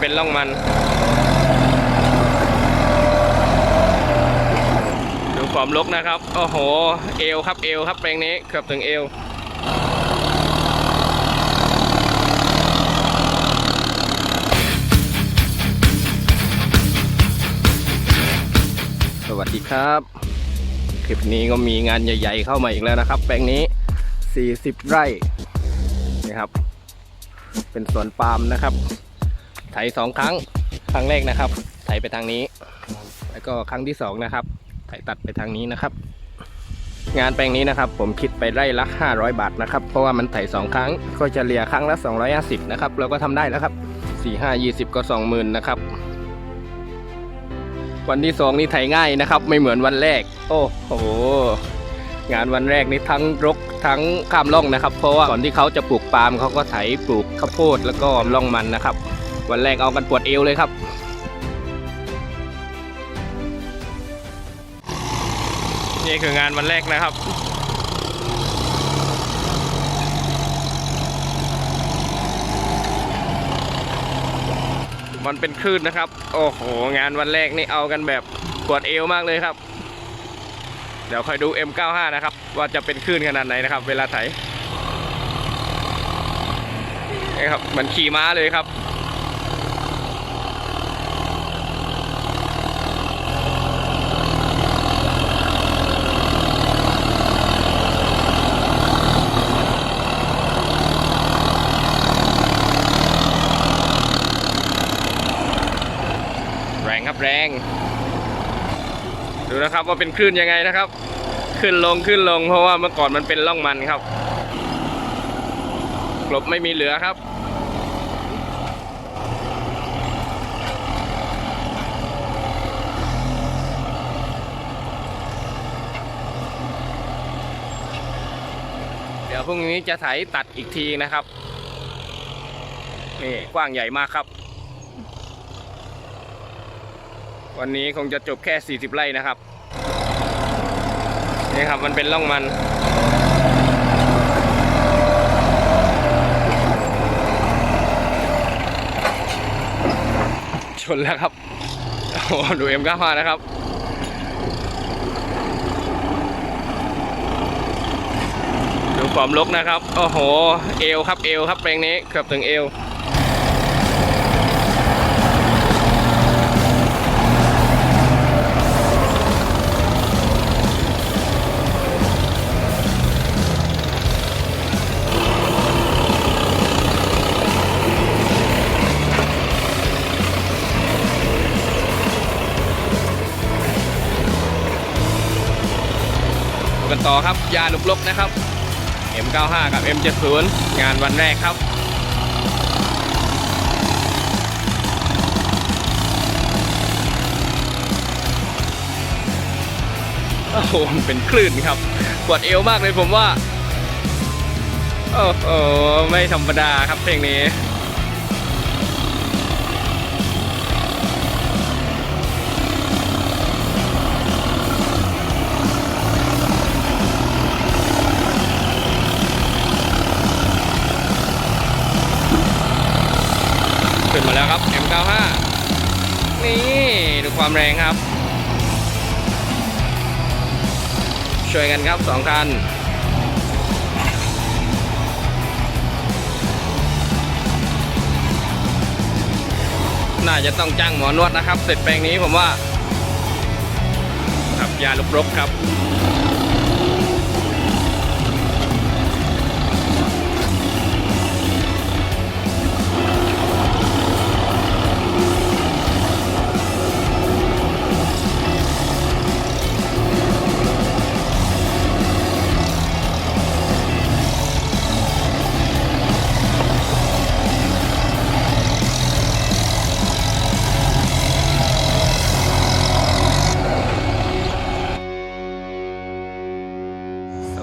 เป็นร่องมัน ดูความลกนะครับ โอ้โห เอวครับเอวครับแปลงนี้เกือบถึงเอวสวัสดีครับ คลิปนี้ก็มีงานใหญ่ ๆ เข้ามาอีกแล้วนะครับ แปลงนี้ 40 ไร่นี่ครับ เป็นสวนปาล์มนะครับ ไถสองครั้ง ครั้งแรกนะครับ ไถไปทางนี้ แล้วก็ครั้งที่สองนะครับ ไถตัดไปทางนี้นะครับ งานแปลงนี้นะครับ ผมคิดไปไร่ละ500 บาทนะครับ เพราะว่ามันไถสองครั้ง ก็จะเลียครั้งละ 250 นะครับ เราก็ทำได้แล้วครับ 4 5 20 ก็ 20,000นะครับ วันที่สองนี่ไถง่ายนะครับ ไม่เหมือนวันแรก โอ้โหงานวันแรกนี่ทั้งรกทั้งข้ามร่องนะครับ เพราะว่าก่อนที่เขาจะปลูกปาล์มเขาก็ไถปลูกข้าวโพดแล้วก็ร่องมันนะครับ วันแรกเอากันปวดเอวเลยครับนี่คืองานวันแรกนะครับ มันเป็นคลื่นนะครับ โอ้โห งานวันแรกนี่เอากันแบบปวดเอวมากเลยครับ เดี๋ยวคอยดู M95 นะครับ ว่าจะเป็นคลื่นขนาดไหนนะครับ เวลาไถนี่ครับเหมันขี่ม้าเลยครับ แรงครับแรง ดู นะครับ ว่าเป็นคลื่นยังไงนะครับ ขึ้นลงขึ้นลงเพราะว่าเมื่อก่อนมันเป็นร่องมันครับกลบไม่มีเหลือครับเดี๋ยวพรุ่งนี้จะไถตัดอีกทีนะครับ นี่กว้างใหญ่มากครับ วันนี้คงจะจบแค่ 40 ไร่นะครับ นี่ครับมันเป็นร่องมัน ชนแล้วครับโอ้โหดูเอ็มก้ามานะครับดูความลกนะครับ โอ้โห เอวครับ เอวครับแปลงนี้เกือบถึงเอว กันต่อครับ ยาลุกลกนะครับ M95 กับ M70 งานวันแรกครับโอ้โหเป็นคลื่นครับ ปวดเอวมากเลยผมว่า โอ้โห ไม่ธรรมดาครับเพลงนี้ 5นี่ ดูความแรงครับ ช่วยกันครับสองคันน่าจะต้องจ้างหมอนวดนะครับ เสร็จแปลงนี้ผมว่า ครับยาลุกรบครับ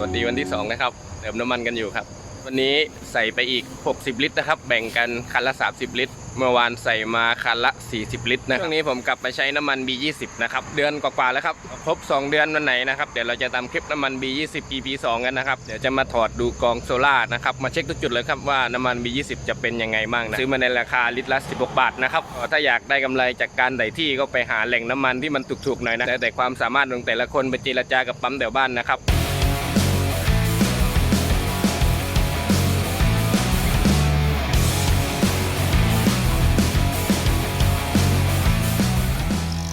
วัสดีวันที่สองนะครับ เติมน้ำมันกันอยู่ครับ วันนี้ใส่ไปอีก 60 ลิตรนะครับ แบ่งกันคันละ 30 ลิตร เมื่อวานใส่มาคันละ 40 ลิตรนะช่วงนี้ผมกลับมาใช้น้ำมัน B20 นะครับ เดือนกว่าๆแล้วครับ ครบ 2 เดือนวันไหนนะครับ เดี๋ยวเราจะทำคลิปน้ำมัน B20 EP 2กันนะครับ เดี๋ยวจะมาถอดดูกองโซล่านะครับ มาเช็คทุกจุดเลยครับว่าน้ำมัน B20 จะเป็นยังไงบ้างนะ ซื้อมาในราคาลิตรละ 16 บาทนะครับ ถ้าอยากได้กำไรจากการไถที่ก็ไปหาแหล่งน้ำมันที่มันถูกๆหน่อยนะแต่แต่ความสามารถของแต่ละคนไปเจรจากับปั๊มแถวบ้านนะครับ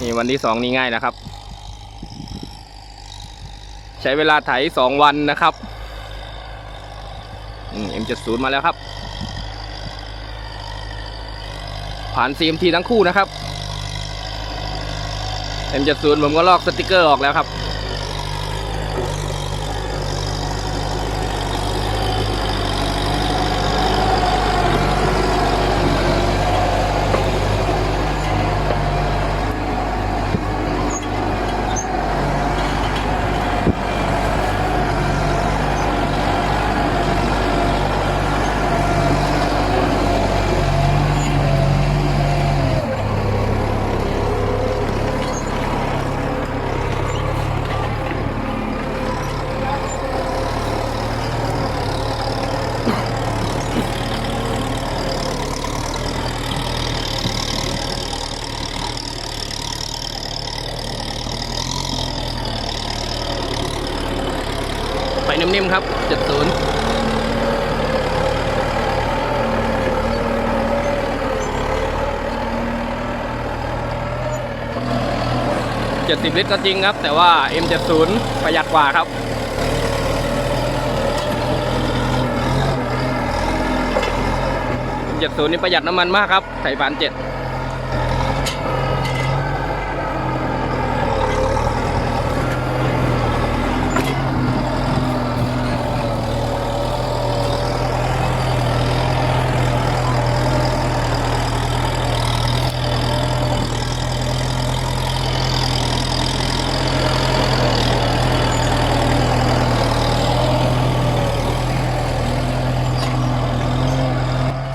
นี่วันที่สองนี่ง่ายนะครับ ใช้เวลาไถสองวันนะครับเอ็มเจ็ดศูนย์มาแล้วครับ ผ่านซีมทีทั้งคู่นะครับเอ็มจะศูนย์ผมก็ลอกสติกเกอร์ออกแล้วครับ ไปนิ่มๆครับ 70 70ลิตรก็จริงครับ แต่ว่า M70 ประหยัดกว่าครับ70 นี่ประหยัดน้ำมันมากครับไถผ่าน7เ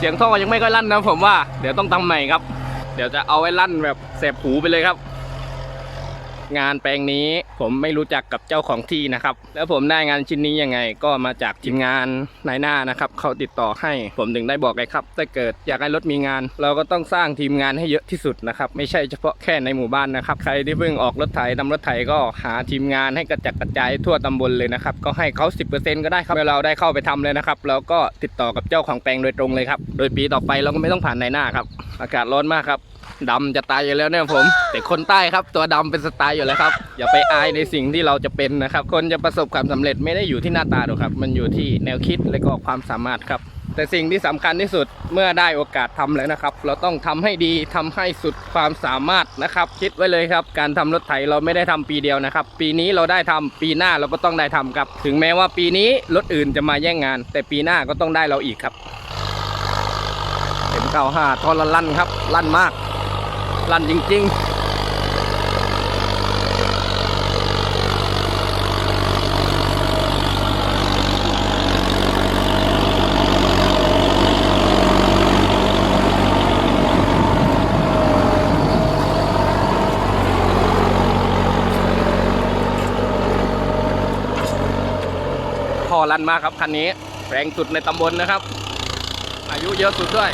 สียงท่อยังไม่ค่อยลั่นนะผมว่าเดี๋ยวต้องทำใหม่ครับ เดี๋ยวจะเอาไว้ลั่นแบบแสบหูไปเลยครับ งานแปลงนี้ผมไม่รู้จักกับเจ้าของที่นะครับ แล้วผมได้งานชิ้นนี้ยังไงก็มาจากทีมงานนายหน้านะครับเขาติดต่อให้ผมถึงได้บอกเลยครับถ้าเกิดอยากให้รถมีงาน เราก็ต้องสร้างทีมงานให้เยอะที่สุดนะครับไม่ใช่เฉพาะแค่ในหมู่บ้านนะครับ ใครที่เพิ่งออกรถไถนำรถไถก็หาทีมงานให้กระจัดกระจายทั่วตำบลเลยนะครับก็ให้เขา 10%ก็ได้ครับเมื่อเราได้เข้าไปทำเลยนะครับเราก็ติดต่อกับเจ้าของแปลงโดยตรงเลยครับโดยปีต่อไปเราก็ไม่ต้องผ่านนายหน้าครับอากาศร้อนมากครับ ดำจะตายอยู่แล้วเนี่ยผม แต่คนใต้ครับตัวดำเป็นสไตล์อยู่แล้วครับ อย่าไปอายในสิ่งที่เราจะเป็นนะครับ คนจะประสบความสำเร็จไม่ได้อยู่ที่หน้าตาหรอกครับ มันอยู่ที่แนวคิดและก็ความสามารถครับ แต่สิ่งที่สำคัญที่สุดเมื่อได้โอกาสทำแล้วนะครับ เราต้องทำให้ดีทำให้สุดความสามารถนะครับ คิดไว้เลยครับ การทำรถไถเราไม่ได้ทำปีเดียวนะครับ ปีนี้เราได้ทำปีหน้าเราก็ต้องได้ทำครับ ถึงแม้ว่าปีนี้รถอื่นจะมาแย่งงาน แต่ปีหน้าก็ต้องได้เราอีกครับเอ็มเก้าห้าทอลลั่นครับลั่นมาก ลั่นจริง ๆพอลั่นมากครับคันนี้แรงสุดในตำบลนะครับ อายุเยอะสุดด้วย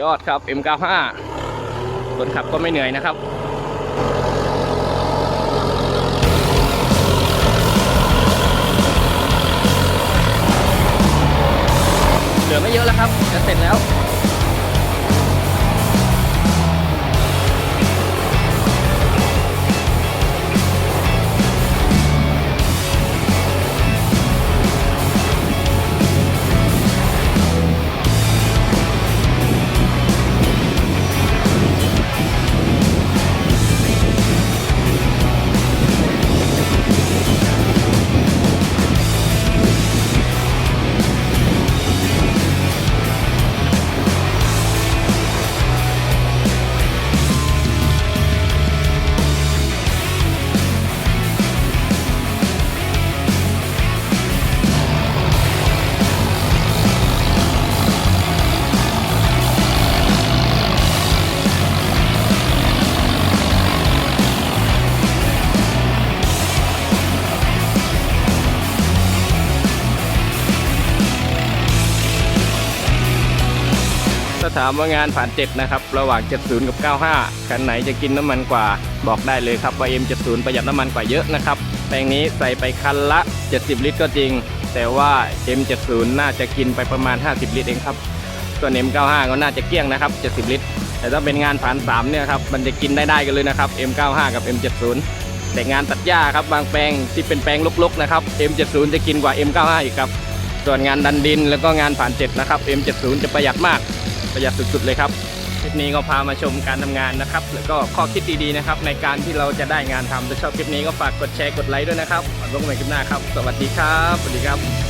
ยอดครับ M95 คนขับก็ไม่เหนื่อยนะครับเหลือไม่เยอะแล้วครับจะเสร็จแล้ว ถามว่างานผ่านเจ็ดนะครับ ระหว่าง 70 กับ 95 คันไหนจะกินน้ำมันกว่า บอกได้เลยครับว่า M70 ประหยัดน้ำมันกว่าเยอะนะครับ แปลงนี้ใส่ไปคันละ 70 ลิตรก็จริง แต่ว่า M70 น่าจะกินไปประมาณ 50 ลิตรเองครับ ส่วน M95 ก็น่าจะเกลี้ยงนะครับ 70 ลิตร แต่ถ้าเป็นงานผ่าน 3 เนี่ยครับ มันจะกินได้ได้กันเลยนะครับ M95 กับ M70 แต่งานตัดหญ้าครับบางแปลงที่เป็นแปลงลกๆนะครับ M70 จะกินกว่า M95 อีกครับ ส่วนงานดันดินแล้วก็งานผ่านเจ็ดนะครับ M70 จะประหยัดมาก ประหยัดสุดๆเลยครับคลิปนี้ก็พามาชมการทำงานนะครับ แล้วก็ข้อคิดดีๆนะครับ ในการที่เราจะได้งานทำถ้าชอบคลิปนี้ก็ฝากกดแชร์กดไลค์ด้วยนะครับพบกันใหม่คลิปหน้าครับ สวัสดีครับสวัสดีครับ